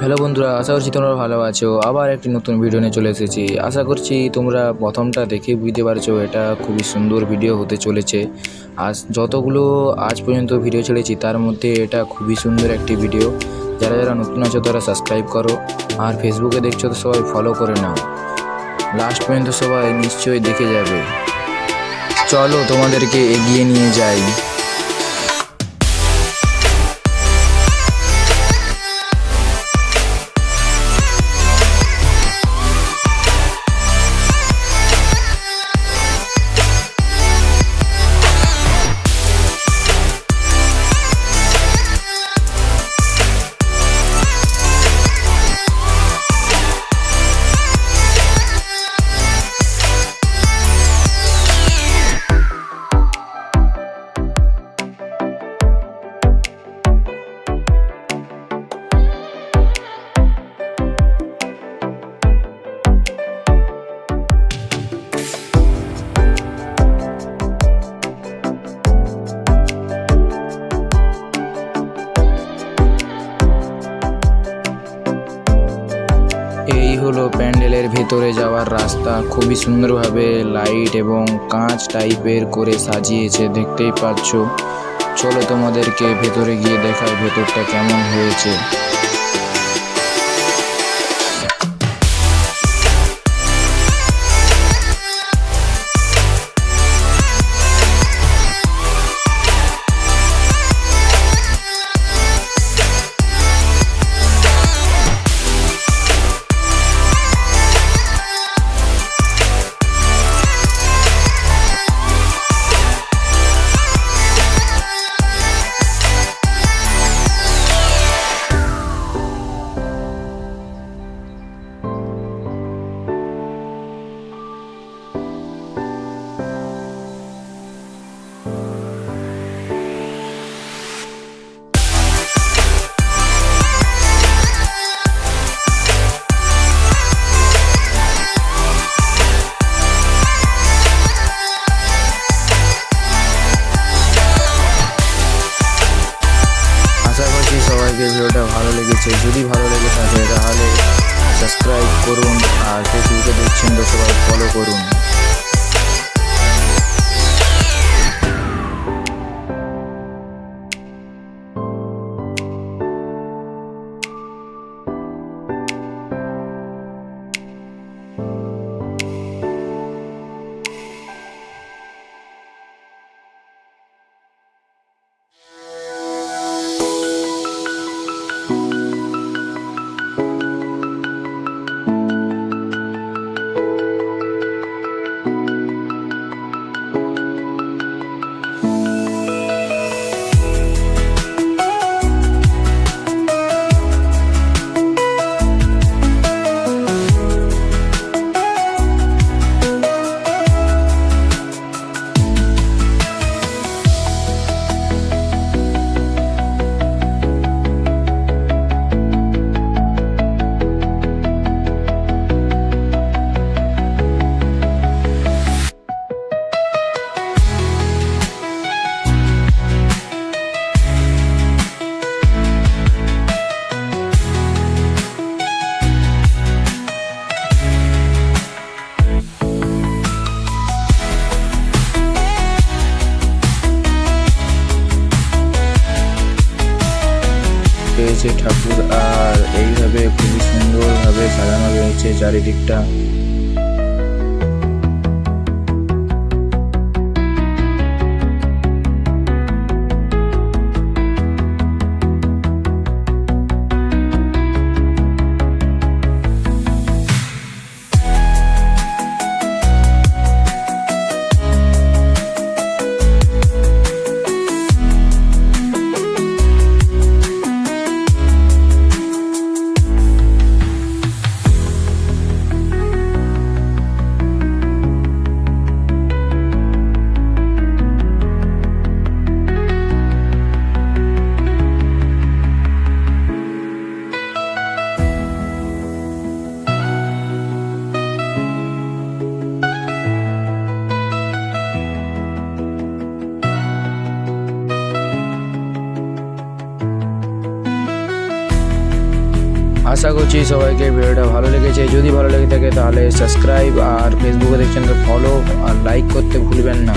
Hello বন্ধুরা, আশা করছি তোমরা ভালো আছো। আবার একটি নতুন ভিডিও নিয়ে চলে এসেছি। আশা করছি তোমরা প্রথমটা দেখে বুঝতে পারছ, এটা খুবই সুন্দর ভিডিও হতে চলেছে। আজ যতগুলো আজ পর্যন্ত ভিডিও ছেড়েছি, তার মধ্যে এটা খুবই সুন্দর একটি ভিডিও যারা যারা নতুন আছো, তারা সাবস্ক্রাইব করো। আর ফেসবুকে দেখছ, তো সবাই ফলো করে নাও। লাস্ট পর্যন্ত সবাই নিশ্চয়ই দেখে যাবে। চলো তোমাদেরকে এগিয়ে নিয়ে যাই। হলো প্যান্ডেলের ভেতরে যাওয়ার রাস্তা। খুবই সুন্দরভাবে লাইট এবং কাঁচ টাইপের করে সাজিয়েছে, দেখতেই পাচ্ছ। চলো তোমাদেরকে ভেতরে গিয়ে দেখাই ভেতরটা কেমন হয়েছে। ভালো লেগেছে, যদি ভালো লেগে থাকে তাহলে সাবস্ক্রাইব করুন আর ফেসবুকে দেখছেন তো সবাই ফলো করুন। পেয়েছে ঠাকুর। আর এইভাবে খুবই সুন্দরভাবে সাজানো রয়েছে চারিদিকটা। আশা করছি সবাইকে ভিডিওটা ভালো লেগেছে। যদি ভালো লেগে থাকে তাহলে সাবস্ক্রাইব আর ফেসবুকে দেখছেন তো ফলো আর লাইক করতে ভুলবেন না।